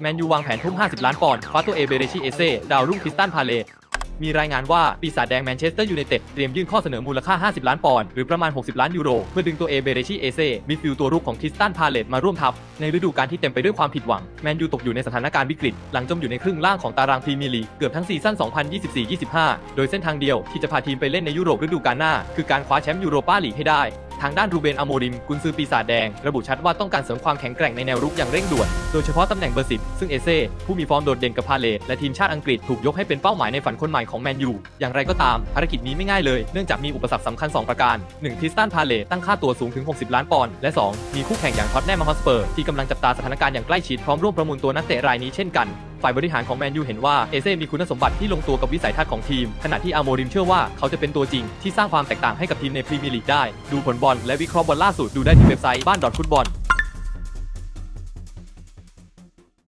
แมนยูวางแผนทุ่ม 50 ล้านปอนด์คว้าตัวเอเบเรชิเอเซ่ดาวรุ่งคริสตันพาเลตมีรายงานว่า ปีศาจแดงแมนเชสเตอร์ยูไนเต็ดเตรียมยื่นข้อเสนอมูลค่า 50 ล้านปอนด์หรือประมาณ 60 ล้านยูโร เพื่อดึงตัวเอเบเรชิเอเซ่มิดฟิลด์ตัวรุกของคริสตันพาเลตมาร่วมทัพ ในฤดูกาลที่เต็มไปด้วยความผิดหวัง แมนยูตกอยู่ในสถานการณ์วิกฤต หลังจมอยู่ในครึ่งล่างของตารางพรีเมียร์ลีกเกือบทั้งซีซั่น 2024-25 โดยเส้นทางเดียวที่จะพาทีมไปเล่นในยุโรปฤดูกาลหน้า คือการคว้าแชมป์ยูโรปาลีกให้ได้างด้านรูเบนอโมริมกุนซือปีศาจแดง ระบุชัดว่าต้องการเสริมความแข็งแกร่งในแนวรุกอย่างเร่งด่วน โดยเฉพาะตำแหน่งเบอร์สิบซึ่งเอเซ่ผู้มีฟอร์มโดดเด่นกับพาเลตและทีมชาติอังกฤษถูกยกให้เป็นเป้าหมายในฝันคนใหม่ของแมนยูอย่างไรก็ตามภารกิจนี้ไม่ง่ายเลยเนื่องจากมีอุปสรรคสำคัญ 2 ประการ 1. คริสตันพาเลตตั้งค่าตัวสูงถึง 60 ล้านปอนด์และ 2. มีคู่แข่งอย่างท็อตแนมฮอสเปอร์ที่กำลังจับตาสถานการณ์อย่างใกล้ชิดพร้อมร่วมประมูลตัวนักเตะรายนี้เช่นกัน ฝ่ายบริหารของแมนยูเห็นว่าเอเซ่มีคุณสมบัติที่ลงตัวกับวิสัยทัศน์ของทีม ขณะที่อาโมริมเชื่อว่าเขาจะเป็นตัวจริงที่สร้างความแตกต่างให้กับทีมในพรีเมียร์ลีกได้ ดูผลบอลและวิเคราะห์บอลล่าสุดดูได้ที่เว็บไซต์บ้านดอทฟุตบอล